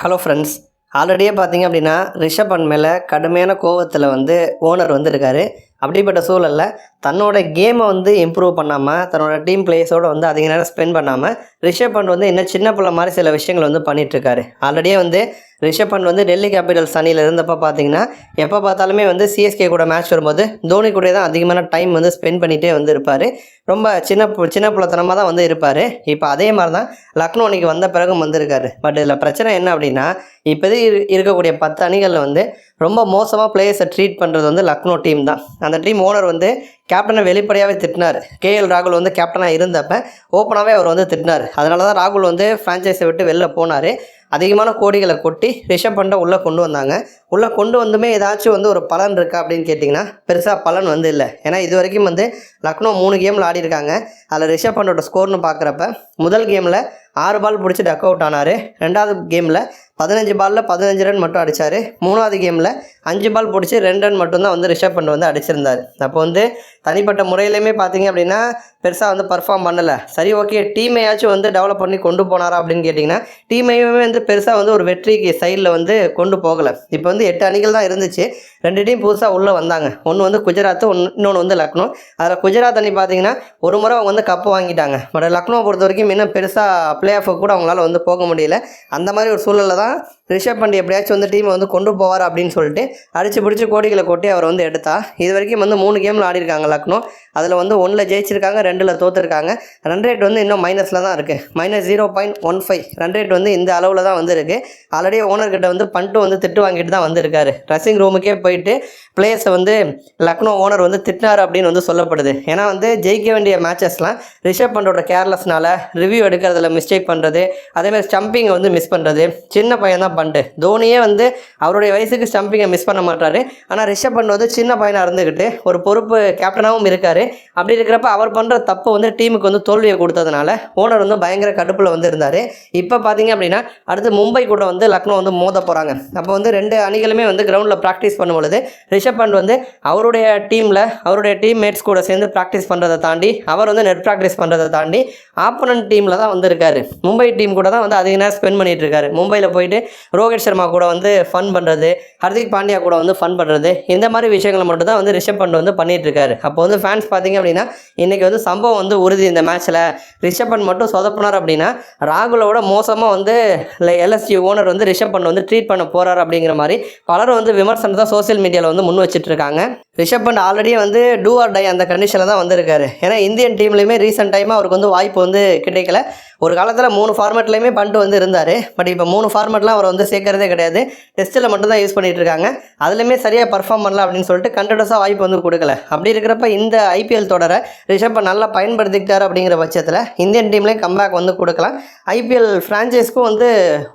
Hello friends ஆல்ரெடியே பார்த்தீங்க அப்படின்னா Rishabh and மேலே கடுமையான கோவத்தில் வந்து ஓனர் வந்திருக்காரு. அப்படிப்பட்ட சூழலில் தன்னோட கேமை வந்து இம்ப்ரூவ் பண்ணாமல் தன்னோட டீம் பிளேயர்ஸோடு வந்து அதிக நேரம் ஸ்பெண்ட் பண்ணாமல் ரிஷப் பண்ட் வந்து இன்னும் சின்ன பிள்ளை மாதிரி சில விஷயங்கள் வந்து பண்ணிகிட்ருக்காரு ஆல்ரெடியே வந்து ரிஷப் பண்ட் வந்து டெல்லி கேபிட்டல்ஸ் அணியில் இருந்தப்போ பார்த்தீங்கன்னா எப்போ பார்த்தாலுமே வந்து சிஎஸ்கே கூட மேட்ச் வரும்போது தோனி கூட தான் அதிகமான டைம் வந்து ஸ்பெண்ட் பண்ணிகிட்டே வந்து இருப்பார். ரொம்ப சின்ன பு- சின்ன பிள்ளைத்தனமாக தான் வந்து இருப்பார். இப்போ அதே மாதிரி தான் லக்னோ அன்னைக்கு வந்த பிறகும் வந்திருக்காரு. பட் இதில் பிரச்சனை என்ன அப்படின்னா இப்போதே இருக்கக்கூடிய பத்து அணிகளில் வந்து ரொம்ப மோசமாக பிளேயர்ஸை ட்ரீட் பண்ணுறது வந்து லக்னோ டீம் தான். அந்த டீம் ஓனர் வந்து கேப்டனை வெளிப்படையாகவே திட்டினார். கேஎல் ராகுல் வந்து கேப்டனாக இருந்தப்ப ஓப்பனாகவே அவர் வந்து திட்டினார். அதனால தான் ராகுல் வந்து ஃப்ரான்ச்சைஸை விட்டு வெளில போனார். அதிகமான கோடிகளை கொட்டி ரிஷப் பண்டை உள்ளே கொண்டு வந்தாங்க. உள்ளே கொண்டு வந்துமே ஏதாச்சும் வந்து ஒரு பலன் இருக்கா அப்படின்னு கேட்டிங்கன்னா பெருசாக பலன் வந்து இல்லை. ஏன்னா இது வரைக்கும் வந்து லக்னோ மூணு கேமில் ஆடி இருக்காங்க அதில் ரிஷப் பண்டோட ஸ்கோர்னு பார்க்குறப்ப முதல் கேமில் ஆறு பால் பிடிச்சி டக் அவுட் ஆனார். ரெண்டாவது கேமில் பதினஞ்சு பாலில் பதினஞ்சு ரன் மட்டும் அடித்தார் மூணாவது கேமில் அஞ்சு பால் பிடிச்சி ரெண்டு ரன் மட்டும்தான் வந்து ரிஷப் பண்ட் வந்து அடிச்சிருந்தார். அப்போ வந்து தனிப்பட்ட முறையிலையுமே பார்த்தீங்க அப்படின்னா பெருசாக வந்து பர்ஃபார்ம் பண்ணலை. சரி ஓகே டீமையாச்சும் வந்து டெவலப் பண்ணி கொண்டு போனாரா அப்படின்னு கேட்டிங்கன்னா டீமையுமே வந்து பெருசாக வந்து ஒரு வெற்றிக்கு சைடில் வந்து கொண்டு போகலை. இப்போ வந்து எட்டு அணிகள் தான் இருந்துச்சு. ரெண்டு டீம் புதுசாக உள்ளே வந்தாங்க. ஒன்று வந்து குஜராத்து ஒன்று இன்னொன்று வந்து லக்னோ. அதில் குஜராத் அணி பார்த்தீங்கன்னா ஒரு முறை அவங்க வந்து கப்பு வாங்கிட்டாங்க. பட் லக்னோ பொறுத்த வரைக்கும் இன்னும் பெருசாக பிளே ஆஃபுக்கு கூட அவங்களால வந்து போக முடியல. அந்த மாதிரி ஒரு சூழலில் தான் ரிஷப் பண்ட் எப்படியாச்சும் வந்து டீமை வந்து கொண்டு போவார் அப்படின்னு சொல்லிட்டு அடிச்சு பிடிச்சி கோடிகளை கொட்டி அவர் வந்து எடுத்தா. இது வரைக்கும் வந்து மூணு கேமில் ஆடி இருக்காங்க லக்னோ. அதில் வந்து ஒன்றில் ஜெயிச்சிருக்காங்க ரெண்டில் தோத்துருக்காங்க. ரன் ரேட் வந்து இன்னும் மைனஸில் தான் இருக்குது minus zero point one five run rate வந்து இந்த அளவில் தான் வந்து இருக்குது ஆல்ரெடி ஓனர்கிட்ட வந்து பண்ட்டு வந்து திட்டு வாங்கிட்டு தான் வந்திருக்காரு. ட்ரெஸ்ஸிங் ரூமுக்கே போயிட்டு பிளேயர்ஸை வந்து லக்னோ ஓனர் வந்து திட்டினார் அப்படின்னு வந்து சொல்லப்படுது. ஏன்னா வந்து ஜெயிக்க வேண்டிய மேட்சஸ்லாம் ரிஷப் பண்டோட கேர்லெஸ்னால ரிவ்யூ எடுக்கிறதுல மிஸ்டேக் பண்ணுறது அதேமாதிரி ஸ்டம்பிங்கை வந்து மிஸ் பண்ணுறது சின்ன பையன் தான் பண்டு. தோனியே வந்து அவருடைய வயசுக்கு ஸ்டம்பிங்கை மிஸ் பண்ண மாட்டாரு. ஆனால் ரிஷப் பண்ட் வந்து சின்ன பையனாக இருந்துக்கிட்டு ஒரு பொறுப்பு கேப்டனாகவும் இருக்கார். அப்படி இருக்கிறப்ப அவர் பண்ணுற தப்பு வந்து டீமுக்கு வந்து தோல்வியை கொடுத்ததுனால ஓனர் வந்து பயங்கர கடுப்பில் வந்து இருந்தார். இப்போ பார்த்தீங்க அப்படின்னா அடுத்து மும்பை கூட வந்து லக்னோ வந்து மோத போகிறாங்க அப்போ வந்து ரெண்டு அணிகளுமே வந்து கிரவுண்டில் ப்ராக்டிஸ் பண்ணும் பொழுது ரிஷப் பண்ட் வந்து அவருடைய டீமில் அவருடைய டீம் மேட்ஸ் கூட சேர்ந்து ப்ராக்டிஸ் பண்ணுறதை தாண்டி அவர் வந்து நெட் ப்ராக்டிஸ் பண்ணுறதை தாண்டி ஆப்போனன்ட் டீமில் தான் வந்திருக்காரு மும்பை டீம் கூட தான் வந்து அதிக நேரம் ஸ்பெண்ட் பண்ணிட்டு இருக்காரு. மும்பையில் போயிட்டு ரோஹித் சர்மா கூட வந்து ஃபன் பண்ணுறது ஹர்திக் பாண்டியா கூட வந்து ஃபன் பண்ணுறது இந்த மாதிரி விஷயங்களை மட்டும் தான் வந்து ரிஷப் பண்ட் வந்து பண்ணிட்டு இருக்காரு அப்போ வந்து ஃபேன்ஸ் பார்த்தீங்க அப்படின்னா இன்றைக்கி வந்து சம்பவம் வந்து உறுதி இந்த மேட்ச்சில் ரிஷப் பண்ட் மட்டும் சொதப்பினார் அப்படின்னா ராகுலோட மோசமாக வந்து எல்எஸ்சி ஓனர் வந்து ரிஷப் பண்ட் வந்து ட்ரீட் பண்ண போகிறார் அப்படிங்கிற மாதிரி பலரும் வந்து விமர்சனத்தை சோஷியல் மீடியாவில் வந்து முன் வச்சிட்டு இருக்காங்க ரிஷப் பண்ட் ஆல்ரெடி வந்து டூ ஆர் டை அந்த கண்டிஷனில் தான் வந்திருக்காரு. ஏன்னா இந்தியன் டீம்லேயுமே ரீசெண்ட் டைமாக அவருக்கு வந்து வாய்ப்பு வந்து கிடைக்கல. ஒரு காலத்தில் மூணு ஃபார்மேட்லேயுமே பண்ணிட்டு வந்து இருந்தார். பட் இப்போ மூணு ஃபார்மேட்லாம் அவர் வந்து சேர்க்கறதே கிடையாது. டெஸ்ட்டில் மட்டும் தான் யூஸ் பண்ணிகிட்டு இருக்காங்க. அதுலேயுமே சரியாக பர்ஃபார்ம் பண்ணல அப்படின்னு சொல்லிட்டு கண்டினியூஸாக வாய்ப்பு வந்து கொடுக்கல. அப்படி இருக்கிறப்ப இந்த ஐபிஎல் தொடரை ரிஷப் பண்ட் நல்லா பயன்படுத்திக்கிட்டார் அப்படிங்கிற பட்சத்தில் இந்தியன் டீம்லேயும் கம்பேக் வந்து கொடுக்கலாம். ஐபிஎல் ஃப்ரான்ச்சைஸ்க்கும் வந்து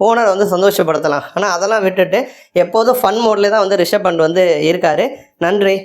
ஓனர் வந்து சந்தோஷப்படுத்தலாம். ஆனால் அதெல்லாம் விட்டுட்டு எப்போதும் ஃபன் மோட்லேயே தான் வந்து ரிஷப் பண்ட் வந்து இருக்கார். நன்றி.